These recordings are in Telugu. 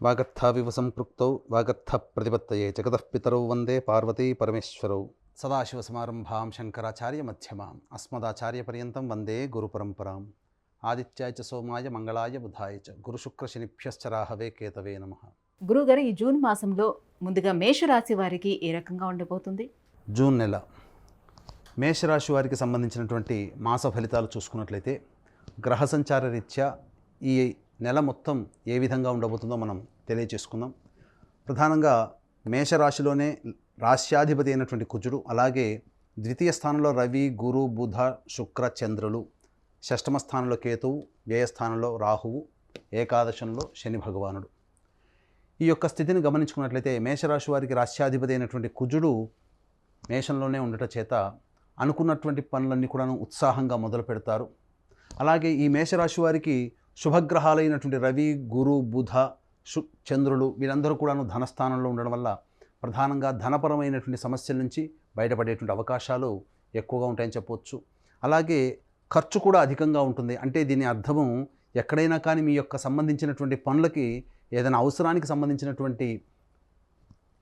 వాగర్థావివ సంపృక్తౌ వాగర్థ ప్రతిపత్తయే జగతః పితరౌ వందే పార్వతీ పరమేశ్వరౌ సదాశివసమారంభాం శంకరాచార్య మధ్యమాం అస్మదాచార్యపర్యంతం వందే గురుపరంపరాం ఆదిత్యాయ చ సోమాయ మంగళాయ బుధాయ చ గురుశుక్రశనిభ్యశ్చరాహవే కేతవే నమ గురుగారు ఈ జూన్ మాసంలో ముందుగా మేషరాశి వారికి ఏ రకంగా ఉండిపోతుంది జూన్ నెల. మేషరాశి వారికి సంబంధించినటువంటి మాస ఫలితాలు చూసుకున్నట్లయితే గ్రహ సంచార రీత్యా ఈ నెల మొత్తం ఏ విధంగా ఉండబోతుందో మనం తెలియచేసుకుందాం. ప్రధానంగా మేషరాశిలోనే రాశ్యాధిపతి అయినటువంటి కుజుడు అలాగే ద్వితీయ స్థానంలో రవి గురు బుధ శుక్ర చంద్రులు షష్టమ స్థానంలో కేతువు వ్యయస్థానంలో రాహువు ఏకాదశంలో శని భగవానుడు. ఈ యొక్క స్థితిని గమనించుకున్నట్లయితే మేషరాశి వారికి రాశ్యాధిపతి అయినటువంటి కుజుడు మేషంలోనే ఉండట చేత అనుకున్నటువంటి పనులన్నీ కూడాను ఉత్సాహంగా మొదలు పెడతారు అలాగే ఈ మేషరాశి వారికి శుభగ్రహాలైనటువంటి రవి గురు బుధ శు చంద్రులు వీరందరూ కూడాను ధనస్థానంలో ఉండడం వల్ల ప్రధానంగా ధనపరమైనటువంటి సమస్యల నుంచి బయటపడేటువంటి అవకాశాలు ఎక్కువగా ఉంటాయని చెప్పవచ్చు. అలాగే ఖర్చు కూడా అధికంగా ఉంటుంది. అంటే దీని అర్థము ఎక్కడైనా కానీ మీ యొక్క సంబంధించినటువంటి పనులకి ఏదైనా అవసరానికి సంబంధించినటువంటి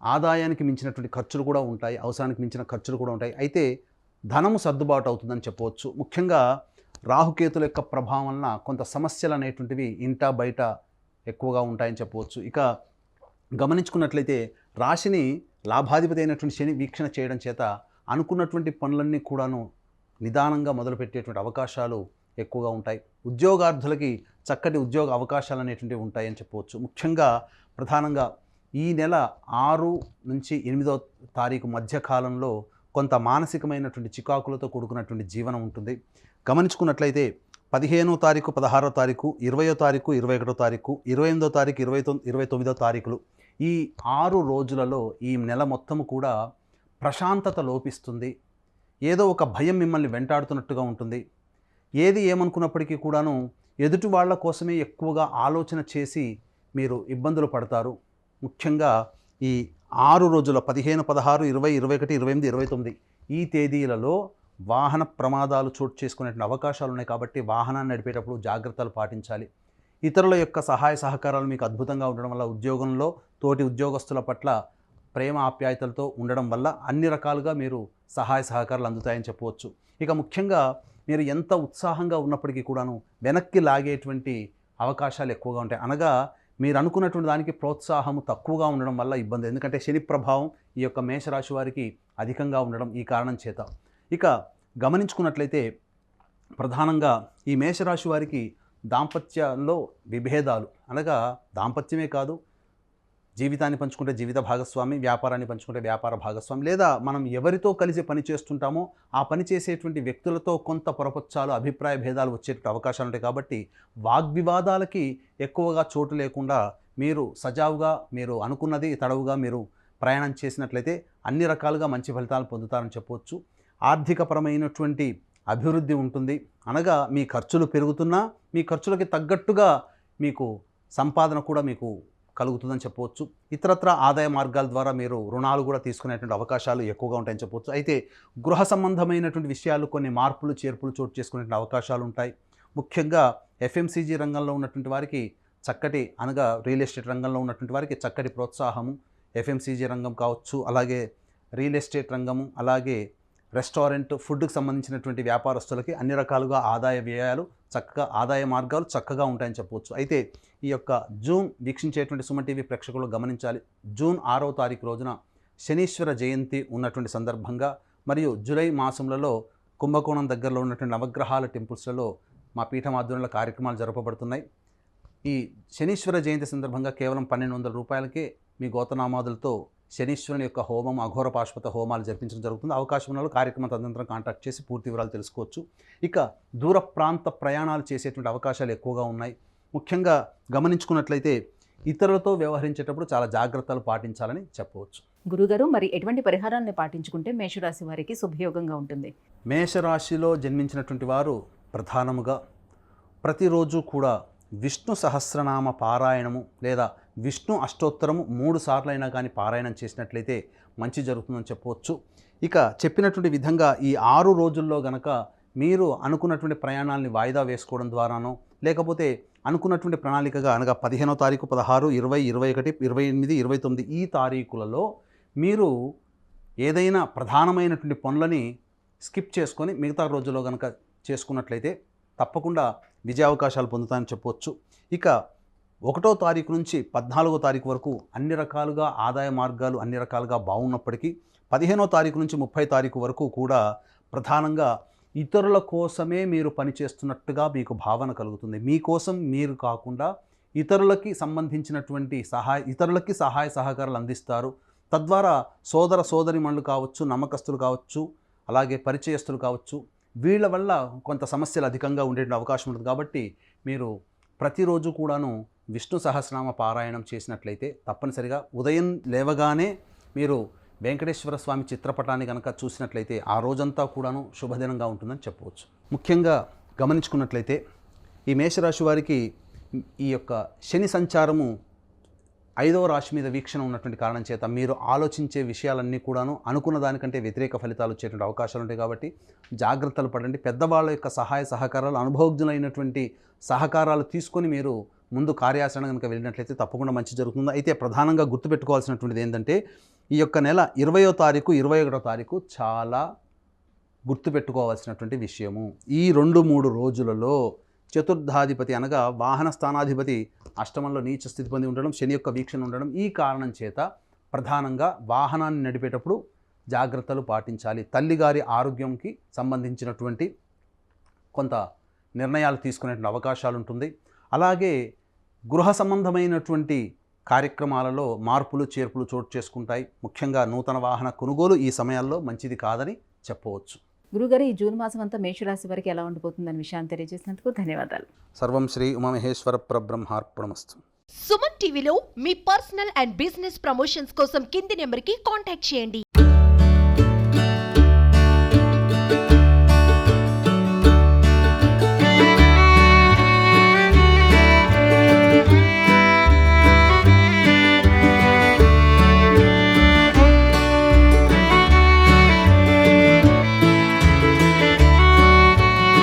ఆదాయానికి మించినటువంటి ఖర్చులు కూడా ఉంటాయి. అవసరానికి మించిన ఖర్చులు కూడా ఉంటాయి. అయితే ధనము సర్దుబాటు అవుతుందని చెప్పవచ్చు. ముఖ్యంగా రాహుకేతుల యొక్క ప్రభావం వలన కొంత సమస్యలు అనేటువంటివి ఇంట బయట ఎక్కువగా ఉంటాయని చెప్పవచ్చు. ఇక గమనించుకున్నట్లయితే రాశిని లాభాధిపతి అయినటువంటి శని వీక్షణ చేయడం చేత అనుకున్నటువంటి పనులన్నీ కూడాను నిదానంగా మొదలుపెట్టేటువంటి అవకాశాలు ఎక్కువగా ఉంటాయి. ఉద్యోగార్థులకి చక్కటి ఉద్యోగ అవకాశాలు అనేటువంటివి ఉంటాయని చెప్పవచ్చు. ముఖ్యంగా ప్రధానంగా ఈ నెల ఆరు నుంచి ఎనిమిదో తారీఖు మధ్య కాలంలో కొంత మానసికమైనటువంటి చికాకులతో కూడుకున్నటువంటి జీవనం ఉంటుంది. గమనించుకున్నట్లయితే పదిహేనో తారీఖు పదహారో తారీఖు ఇరవయో తారీఖు ఇరవై ఒకటో తారీఖు ఇరవై ఎనిమిదో తారీఖు ఇరవై తొమ్మిది ఇరవై తొమ్మిదో తారీఖులు ఈ ఆరు రోజులలో ఈ నెల మొత్తము కూడా ప్రశాంతత లోపిస్తుంది. ఏదో ఒక భయం మిమ్మల్ని వెంటాడుతున్నట్టుగా ఉంటుంది. ఏది ఏమనుకున్నప్పటికీ కూడాను ఎదుటి వాళ్ళ కోసమే ఎక్కువగా ఆలోచన చేసి మీరు ఇబ్బందులు పడతారు. ముఖ్యంగా ఈ ఆరు రోజుల పదిహేను పదహారు ఇరవై ఇరవై ఒకటి ఇరవై ఎనిమిది ఇరవై తొమ్మిది ఈ తేదీలలో వాహన ప్రమాదాలు చోటు చేసుకునేటువంటి అవకాశాలు ఉన్నాయి కాబట్టి వాహనాన్ని నడిపేటప్పుడు జాగ్రత్తలు పాటించాలి. ఇతరుల యొక్క సహాయ సహకారాలు మీకు అద్భుతంగా ఉండడం వల్ల ఉద్యోగంలో తోటి ఉద్యోగస్తుల పట్ల ప్రేమ ఆప్యాయతలతో ఉండడం వల్ల అన్ని రకాలుగా మీరు సహాయ సహకారాలు అందుతాయని చెప్పవచ్చు. ఇక ముఖ్యంగా మీరు ఎంత ఉత్సాహంగా ఉన్నప్పటికీ కూడాను వెనక్కి లాగేటువంటి అవకాశాలు ఎక్కువగా ఉంటాయి. అనగా మీరు అనుకున్నటువంటి దానికి ప్రోత్సాహము తక్కువగా ఉండడం వల్ల ఇబ్బంది. ఎందుకంటే శని ప్రభావం ఈ యొక్క మేషరాశి వారికి అధికంగా ఉండడం ఈ కారణం చేత. ఇక గమనించుకున్నట్లయితే ప్రధానంగా ఈ మేషరాశి వారికి దాంపత్యంలో విభేదాలు. అనగా దాంపత్యమే కాదు జీవితాన్ని పంచుకుంటే జీవిత భాగస్వామి వ్యాపారాన్ని పంచుకుంటే వ్యాపార భాగస్వామి లేదా మనం ఎవరితో కలిసి పని చేస్తుంటామో ఆ పని చేసేటువంటి వ్యక్తులతో కొంత పొరపచ్చాలు అభిప్రాయ భేదాలు వచ్చేటువంటి అవకాశాలు ఉంటాయి. కాబట్టి వాగ్వివాదాలకి ఎక్కువగా చోటు లేకుండా మీరు సజావుగా మీరు అనుకున్నది తడవుగా మీరు ప్రయాణం చేసినట్లయితే అన్ని రకాలుగా మంచి ఫలితాలు పొందుతారని చెప్పవచ్చు. ఆర్థికపరమైనటువంటి అభివృద్ధి ఉంటుంది. అనగా మీ ఖర్చులు పెరుగుతున్నా మీ ఖర్చులకి తగ్గట్టుగా మీకు సంపాదన కూడా మీకు కలుగుతుందని చెప్పవచ్చు. ఇతరత్ర ఆదాయ మార్గాల ద్వారా మీరు రుణాలు కూడా తీసుకునేటువంటి అవకాశాలు ఎక్కువగా ఉంటాయని చెప్పవచ్చు. అయితే గృహ సంబంధమైనటువంటి విషయాలు కొన్ని మార్పులు చేర్పులు చోటు చేసుకునేటువంటి అవకాశాలు ఉంటాయి. ముఖ్యంగా ఎఫ్ఎంసీజీ రంగంలో ఉన్నటువంటి వారికి చక్కటి అనగా రియల్ ఎస్టేట్ రంగంలో ఉన్నటువంటి వారికి చక్కటి ప్రోత్సాహము. ఎఫ్ఎంసీజీ రంగం కావచ్చు అలాగే రియల్ ఎస్టేట్ రంగము అలాగే రెస్టారెంట్ ఫుడ్కి సంబంధించినటువంటి వ్యాపారస్తులకి అన్ని రకాలుగా ఆదాయ వ్యయాలు చక్కగా ఆదాయ మార్గాలు చక్కగా ఉంటాయని చెప్పవచ్చు. అయితే ఈ యొక్క జూన్ వీక్షించేటువంటి సుమన్ టీవీ ప్రేక్షకులు గమనించాలి. జూన్ ఆరో తారీఖు రోజున శనీశ్వర జయంతి ఉన్నటువంటి సందర్భంగా మరియు జూలై మాసంలో కుంభకోణం దగ్గరలో ఉన్నటువంటి నవగ్రహాల టెంపుల్స్లలో మా పీఠం ఆధ్వర్యంలో కార్యక్రమాలు జరపబడుతున్నాయి. ఈ శనీశ్వర జయంతి సందర్భంగా కేవలం పన్నెండు వందల రూపాయలకే మీ గోతనామాదులతో శనీశ్వరుని యొక్క హోమం అఘోర పాశ్వత హోమాలు జరిపించడం జరుగుతుంది. అవకాశం ఉన్న కార్యక్రమం తదనంతరం కాంటాక్ట్ చేసి పూర్తి వివరాలు తెలుసుకోవచ్చు. ఇక దూర ప్రాంత ప్రయాణాలు చేసేటువంటి అవకాశాలు ఎక్కువగా ఉన్నాయి. ముఖ్యంగా గమనించుకున్నట్లయితే ఇతరులతో వ్యవహరించేటప్పుడు చాలా జాగ్రత్తలు పాటించాలని చెప్పవచ్చు. గురుగారు మరి ఎటువంటి పరిహారాలను పాటించుకుంటే మేషరాశి వారికి శుభయోగంగా ఉంటుంది? మేషరాశిలో జన్మించినటువంటి వారు ప్రధానముగా ప్రతిరోజు కూడా విష్ణు సహస్రనామ పారాయణము లేదా విష్ణు అష్టోత్తరము మూడు సార్లు అయినా కానీ పారాయణం చేసినట్లయితే మంచి జరుగుతుందని చెప్పవచ్చు. ఇక చెప్పినటువంటి విధంగా ఈ ఆరు రోజుల్లో గనక మీరు అనుకున్నటువంటి ప్రయాణాలని వాయిదా వేసుకోవడం ద్వారానో లేకపోతే అనుకున్నటువంటి ప్రణాళికగా అనగా పదిహేనో తారీఖు పదహారు ఇరవై ఇరవై ఒకటి ఇరవై ఎనిమిది ఇరవై తొమ్మిది ఈ తారీఖులలో మీరు ఏదైనా ప్రధానమైనటువంటి పనులని స్కిప్ చేసుకొని మిగతా రోజుల్లో కనుక చేసుకున్నట్లయితే తప్పకుండా విజయావకాశాలు పొందుతాయని చెప్పవచ్చు. ఇక ఒకటో తారీఖు నుంచి పద్నాలుగో తారీఖు వరకు అన్ని రకాలుగా ఆదాయ మార్గాలు అన్ని రకాలుగా బాగున్నప్పటికీ పదిహేనో తారీఖు నుంచి ముప్పై తారీఖు వరకు కూడా ప్రధానంగా ఇతరుల కోసమే మీరు పనిచేస్తున్నట్టుగా మీకు భావన కలుగుతుంది. మీకోసం మీరు కాకుండా ఇతరులకి సంబంధించినటువంటి సహాయ ఇతరులకి సహాయ సహకారాలు అందిస్తారు. తద్వారా సోదర సోదరిమణులు కావచ్చు నమ్మకస్తులు కావచ్చు అలాగే పరిచయస్తులు కావచ్చు వీళ్ళ వల్ల కొంత సమస్యలు అధికంగా ఉండే అవకాశం ఉంటుంది. కాబట్టి మీరు ప్రతిరోజు కూడాను విష్ణు సహస్రనామ పారాయణం చేసినట్లయితే తప్పనిసరిగా ఉదయం లేవగానే మీరు వెంకటేశ్వర స్వామి చిత్రపటాన్ని కనుక చూసినట్లయితే ఆ రోజంతా కూడాను శుభదినంగా ఉంటుందని చెప్పవచ్చు. ముఖ్యంగా గమనించుకున్నట్లయితే ఈ మేషరాశి వారికి ఈ యొక్క శని సంచారము ఐదవ రాశి మీద వీక్షణ ఉన్నటువంటి కారణం చేత మీరు ఆలోచించే విషయాలన్నీ కూడాను అనుకున్న దానికంటే వ్యతిరేక ఫలితాలు వచ్చేటువంటి అవకాశాలు ఉంటాయి కాబట్టి జాగ్రత్తలు పడండి. పెద్దవాళ్ళ యొక్క సహాయ సహకారాలు అనుభవజ్ఞులైనటువంటి సహకారాలు తీసుకొని మీరు ముందు కార్యాచరణ కనుక వెళ్ళినట్లయితే తప్పకుండా మంచి జరుగుతుంది. అయితే ప్రధానంగా గుర్తుపెట్టుకోవాల్సినటువంటిది ఏంటంటే ఈ యొక్క నెల ఇరవయో తారీఖు ఇరవై ఒకటో తారీఖు చాలా గుర్తుపెట్టుకోవాల్సినటువంటి విషయము. ఈ రెండు మూడు రోజులలో చతుర్థాధిపతి అనగా వాహన స్థానాధిపతి అష్టమంలో నీచ స్థితి పొంది ఉండడం శని యొక్క వీక్షణ ఉండడం ఈ కారణం చేత ప్రధానంగా వాహనాన్ని నడిపేటప్పుడు జాగ్రత్తలు పాటించాలి. తల్లిగారి ఆరోగ్యంకి సంబంధించినటువంటి కొంత నిర్ణయాలు తీసుకునే అవకాశాలు ఉంటుంది. అలాగే గృహ సంబంధమైనటువంటి కార్యక్రమాలలో మార్పులు చేర్పులు చోటు చేసుకుంటాయి. ముఖ్యంగా నూతన వాహన కొనుగోలు ఈ సమయాల్లో మంచిది కాదని చెప్పవచ్చు. గురుగారు ఈ జూన్ మాసం అంతా మేషరాశి వారికి ఎలా ఉండిపోతుందనే విషయాన్ని తెలియజేసినందుకు ధన్యవాదాలు. సర్వం శ్రీ ఉమామహేశ్వర పరబ్రహ్మార్పణమస్తు. సుమన్ టీవీలో మీ పర్సనల్ అండ్ బిజినెస్ ప్రమోషన్స్ కోసం కింది నెంబర్కి కాంటాక్ట్ చేయండి.